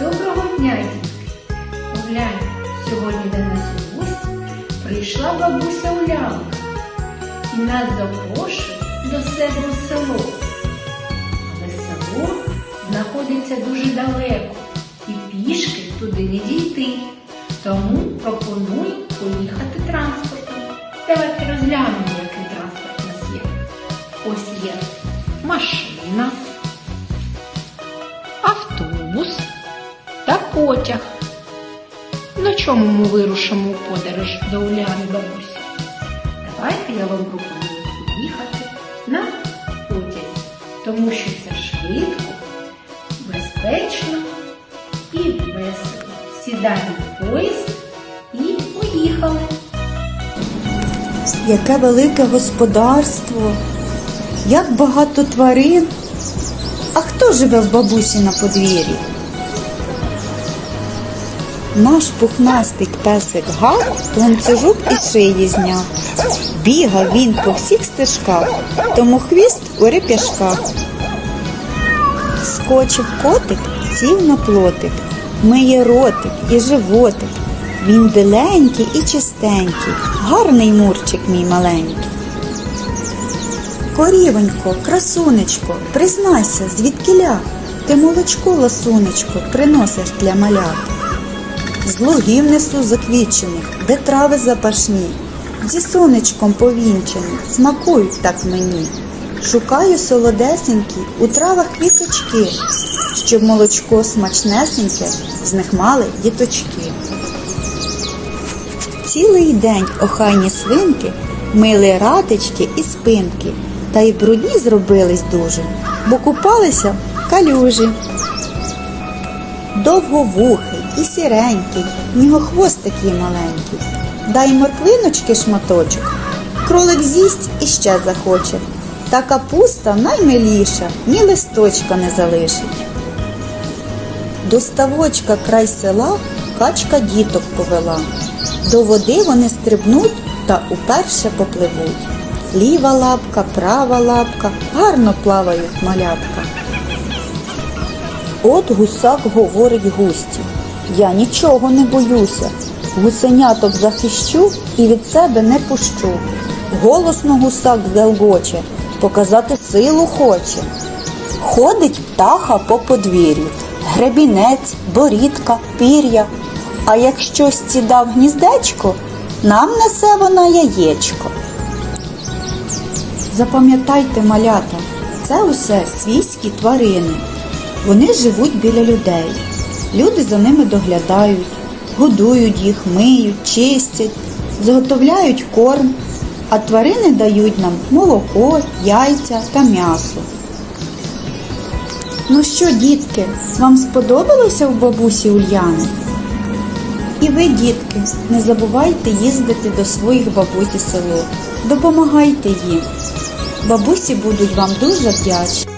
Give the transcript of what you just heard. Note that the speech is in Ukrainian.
Доброго дня, дітки! Поглянь, сьогодні до нас у гості прийшла бабуся Улянка і нас запрошує до себе у село. Але село знаходиться дуже далеко і пішки туди не дійти. Тому пропоную поїхати транспортом. Давайте розглянемо, який транспорт у нас є. Ось є машина, потяг. На чому ми вирушимо у подорож до Уляни бабусі? Давайте я вам пропоную поїхати на потязі, тому що це швидко, безпечно і весело. Сідаємо в поїзд і поїхали. Яке велике господарство, як багато тварин. А хто живе в бабусі на подвір'ї? Наш пухнастик песик Гав ланцюжок із шиї зняв. Бігав він по всіх стежках, тому хвіст у реп'яшках. Скочив котик, сів на плотик, миє ротик і животик. Він біленький і чистенький, гарний мурчик мій маленький. Корівонько, красунечко, признайся, звідкиля ти молочко, ласунечко, приносиш для малят. З лугів несу заквічених, де трави запашні, зі сонечком повінчені, смакують так мені. Шукаю солодесенькі у травах квіточки, щоб молочко смачнесеньке з них мали діточки. Цілий день охайні свинки мили ратички і спинки, та й брудні зробились дуже, бо купалися калюжі. Довговухий і сіренький, нього хвост такий маленький. Дай морквиночки шматочок, кролик з'їсть і ще захоче. Та капуста наймиліша, ні листочка не залишить. До ставочка край села качка діток повела. До води вони стрибнуть та уперше попливуть. Ліва лапка, права лапка, гарно плавають малятка. От гусак говорить густі. Я нічого не боюся. Гусеняток захищу і від себе не пущу. Голосно гусак гелгоче, показати силу хоче. Ходить птаха по подвір'ю, гребінець, борідка, пір'я. А як щось цідав гніздечко, нам несе вона яєчко. Запам'ятайте, малята, це усе свійські тварини. Вони живуть біля людей. Люди за ними доглядають, годують їх, миють, чистять, заготовляють корм, а тварини дають нам молоко, яйця та м'ясо. Ну що, дітки, вам сподобалося в бабусі Ульяни? І ви, дітки, не забувайте їздити до своїх бабусь у село. Допомагайте їм. Бабусі будуть вам дуже вдячні.